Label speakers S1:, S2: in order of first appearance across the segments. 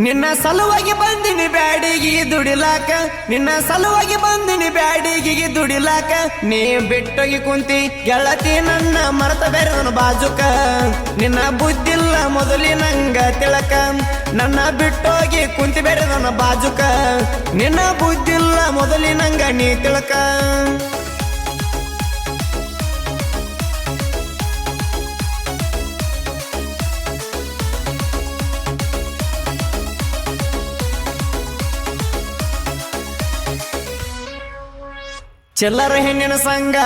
S1: ನಿನ್ನ ಸಲುವಾಗಿ ಬಂದಿನಿ ಬ್ಯಾಡಿಗಿ ದುಡಿಲಾಕ. ನಿನ್ನ ಸಲುವಾಗಿ ಬಂದಿನಿ ಬ್ಯಾಡಿಗಿ ದುಡಿಲಾಕ. ನೀ ಬಿಟ್ಟೋಗಿ ಕುಂತಿ, ಗೆಳತಿ ನನ್ನ ಮರತ ಬೇರೆ ಬಾಜುಕ. ನಿನ್ನ ಬುದ್ಧಿಲ್ಲ ಮೊದಲಿನಂಗ ತಿಳಕ. ನನ್ನ ಬಿಟ್ಟೋಗಿ ಕುಂತಿ ಬೆರೆದನ ಬಾಜುಕ. ನಿನ್ನ ಬುದ್ಧಿಲ್ಲ ಮೊದಲಿನಂಗ ನೀ ತಿಳಕ. ಚಿಲ್ಲರ ಹೆಣ್ಣಿನ ಸಂಘ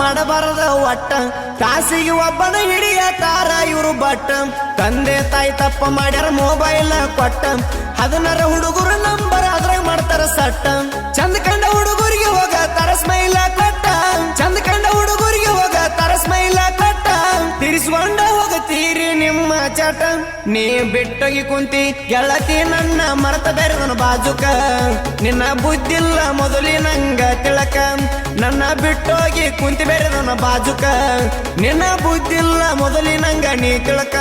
S1: ಮಾಡಬಾರದ ಒಟ್ಟ. ಕಾಸಿಗೆ ಒಬ್ಬನ ಹಿಡಿಯ ತಾರ ಇವರು ಬಟ್ಟ. ತಂದೆ ತಾಯಿ ತಪ್ಪ ಮಾಡ್ಯಾರ ಮೊಬೈಲ್ ಕೊಟ್ಟ. ಹದಿನಾರ ಹುಡುಗರು ನಂಬರ್ ಅದ್ರಾಗ ಮಾಡ್ತಾರ ಸಟ್ಟ. ಚಂದ ಕಂಡ ಹುಡುಗರಿಗೆ ಹೋಗ ತರ ಸ್ಮೈಲ ನೀ ಬಿಟ್ಟೋಗಿ ಕುಂತಿ ಗೆಳತಿ ನನ್ನ ಮರತ ಬೆರೆದನ ಬಾಜುಕ ನಿನ್ನ ಬುದ್ಧಿಲ್ಲ ಮೊದಲಿನಂಗ ತಿಳಕ ನನ್ನ ಬಿಟ್ಟೋಗಿ ಕುಂತಿ ಬೆರೆದನ ಬಾಜುಕ ನಿನ್ನ ಬುದ್ಧಿಲ್ಲ ಮೊದಲಿನಂಗ ನೀ ತಿಳಕ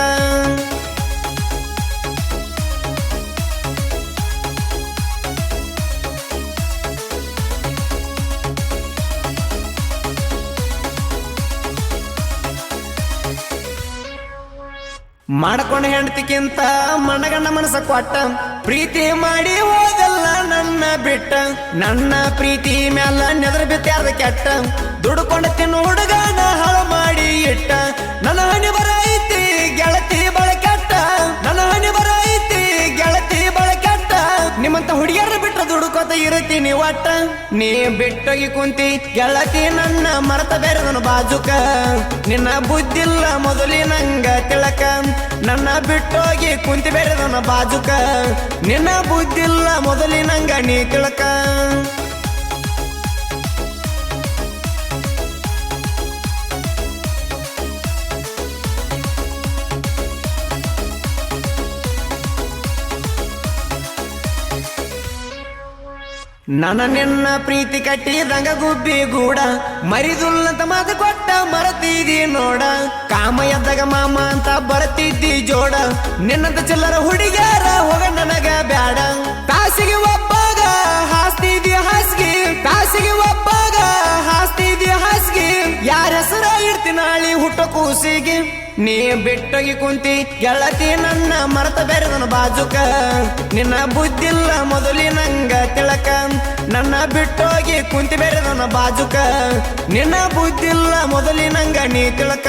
S1: ಮಾಡ್ಕೊಂಡ ಹೆಂಡತಿಕ್ಕಿಂತ ಮನಗಣ್ಣ ಮನಸ ಕೊಟ್ಟ. ಪ್ರೀತಿ ಮಾಡಿ ಹೋಗಲ್ಲ ನನ್ನ ಬಿಟ್ಟ. ನನ್ನ ಪ್ರೀತಿ ಮ್ಯಾಲ ನೆದರ್ ಬಿತ್ತಾರ್ದ ಕೆಟ್ಟ. ದುಡ್ಕೊಂಡ ತಿನ್ನು ಹುಡುಗನ ಹಳ ಮಾಡಿ ಇಟ್ಟ. ನನ್ನ ಹನಿ ಬರ ಐತಿ ಗೆಳತಿ ಬಳ ಕೆಟ್ಟ. ನನ್ನ ಹನಿ ಬರ ಐತಿ ಗೆಳತಿ ಬಳ ಕೆಟ್ಟ. ನಿಮ್ಮಂತ ಹುಡುಗಿಯರ ಬಿಟ್ಟ ದುಡುಕೋತ ಇರುತ್ತೀನಿ ಒಟ್ಟ. ನೀ ಬಿಟ್ಟೋಗಿ ಕುಂತಿ, ಗೆಳತಿ ನನ್ನ ಮರತ ಬೆರೆದನ ಬಾಜುಕ. ನಿನ್ನ ಬುದ್ಧಿಲ್ಲ ಮೊದಲಿನಂಗ ತಿಳಕ. ನನ್ನ ಬಿಟ್ಟೋಗಿ ಕುಂತಿ ಬೆರೆದನ ಬಾಜುಕ. ನಿನ್ನ ಬುದ್ಧಿಲ್ಲ ಮೊದಲಿನಂಗ ನೀ ತಿಳಕ ನನ್ನ ನಿನ್ನ ಪ್ರೀತಿ ಕಟ್ಟಿದಂಗ ಗುಬ್ಬಿ ಗೂಡ. ಮರಿದುಲ್ಲಂತ ಮಾತು ಕೊಟ್ಟ ಮರತಿದಿ ನೋಡ. ಕಾಮ ಎದ್ದಾಗ ಮಾಮ ಅಂತ ಬರ್ತಿದ್ದಿ ಜೋಡ. ನಿನ್ನಂತ ಚಿಲ್ಲರ ಹುಡುಗ್ಯಾರ ಹೋಗ ನನಗ ಬ್ಯಾಡ. ತಾಸಿಗೆ ಒಬ್ಬಾಗ ನೀ ಬಿಟ್ಟೋಗಿ ಕುಂತಿ, ಗೆಳತಿ ನನ್ನ ಮರತ ಬೆರೆದನು ಬಾಜುಕ. ನಿನ್ನ ಬುದ್ಧಿಲ್ಲ ಮೊದಲಿನಂಗ ತಿಳಕ. ನನ್ನ ಬಿಟ್ಟೋಗಿ ಕುಂತಿ ಬೆರೆದನು ಬಾಜುಕ. ನಿನ್ನ ಬುದ್ಧಿಲ್ಲ ಮೊದಲಿನಂಗ ನೀ ತಿಳಕ.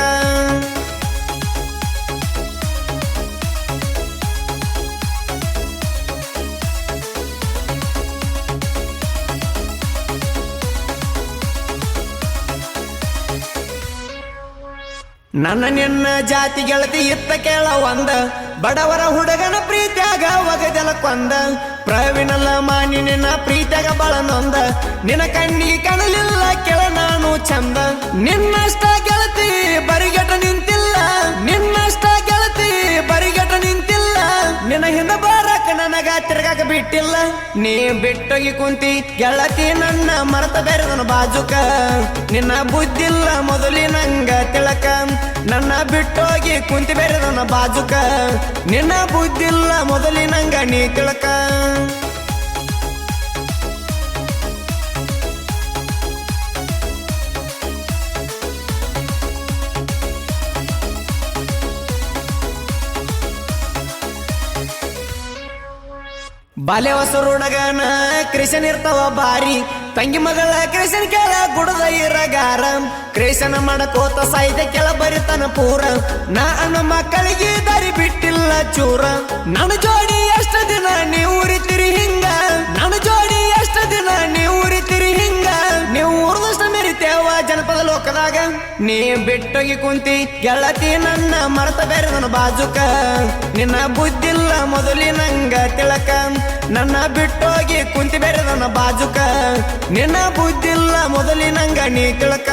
S1: ನನ್ನ ನಿನ್ನ ಜಾತಿ ಗೆಳತಿ ಇತ್ತ ಕೇಳ ಒಂದ. ಬಡವರ ಹುಡುಗನ ಪ್ರೀತಿಯಾಗ ಒಗದೆಲ ಕೊಂದ. ಪ್ರವೀಣಲ್ಲ ಮಾನಿ ನಿನ್ನ ಪ್ರೀತಿಯಾಗ ಬಾಳ ನೊಂದ. ನಿನ್ನ ಕಣ್ಣಿಗೆ ಕಣಲಿಲ್ಲ ಕೆಳ ನಾನು ಚಂದ. ನಿನ್ನಷ್ಟ ಗೆಳತಿ ಬರಿಗೆಟ ನನಗ ತಿರ್ಗಾಕ ಬಿಟ್ಟಿಲ್ಲ. ನೀ ಬಿಟ್ಟೋಗಿ ಕುಂತಿ, ಗೆಳತಿ ನನ್ನ ಮರತ ನನ್ನ ಬಾಜುಕ. ನಿನ್ನ ಬುದ್ಧಿಲ್ಲ ಮೊದಲಿನಂಗ ತಿಳಕ. ನನ್ನ ಬಿಟ್ಟೋಗಿ ಕುಂತಿ ಬೆರೆದನ ಬಾಜುಕ. ನಿನ್ನ ಬುದ್ಧಿಲ್ಲ ಮೊದಲಿನಂಗ ನೀ ತಿಳಕ. ಬಾಲ್ಯ ಹೊಸರುಡಗನ ಕೃಷ್ಣ ಇರ್ತಾವ ಬಾರಿ ತಂಗಿ ಮಗಳ ಕೃಷ್ಣ ಕೇಳ ಗುಡದ ಇರಗಾರ. ಕೃಷ್ಣ ಮಾಡಕೋತ ಸಾಹಿತ್ಯ ಕೆಳ ಬರಿತನ ಪೂರ. ನಾನು ಮಕ್ಕಳಿಗೆ ದಾರಿ ಬಿಟ್ಟಿಲ್ಲ ಚೂರ. ನನ್ನ ಜೋಡಿ ಎಷ್ಟು ದಿನ ನೀವು ಲೋಕದಾಗ ನೀ ಬಿಟ್ಟೋಗಿ ಕುಂತಿ, ಗೆಳತಿ ನನ್ನ ಮರತ ಬೆರೆದನ ಬಾಜುಕ. ನಿನ್ನ ಬುದ್ಧಿಲ್ಲ ಮೊದಲಿನಂಗ ತಿಳಕ. ನನ್ನ ಬಿಟ್ಟೋಗಿ ಕುಂತಿ ಬೆರೆದನ ಬಾಜುಕ. ನಿನ್ನ ಬುದ್ಧಿಲ್ಲ ಮೊದಲಿನಂಗ ನೀ ತಿಳಕ.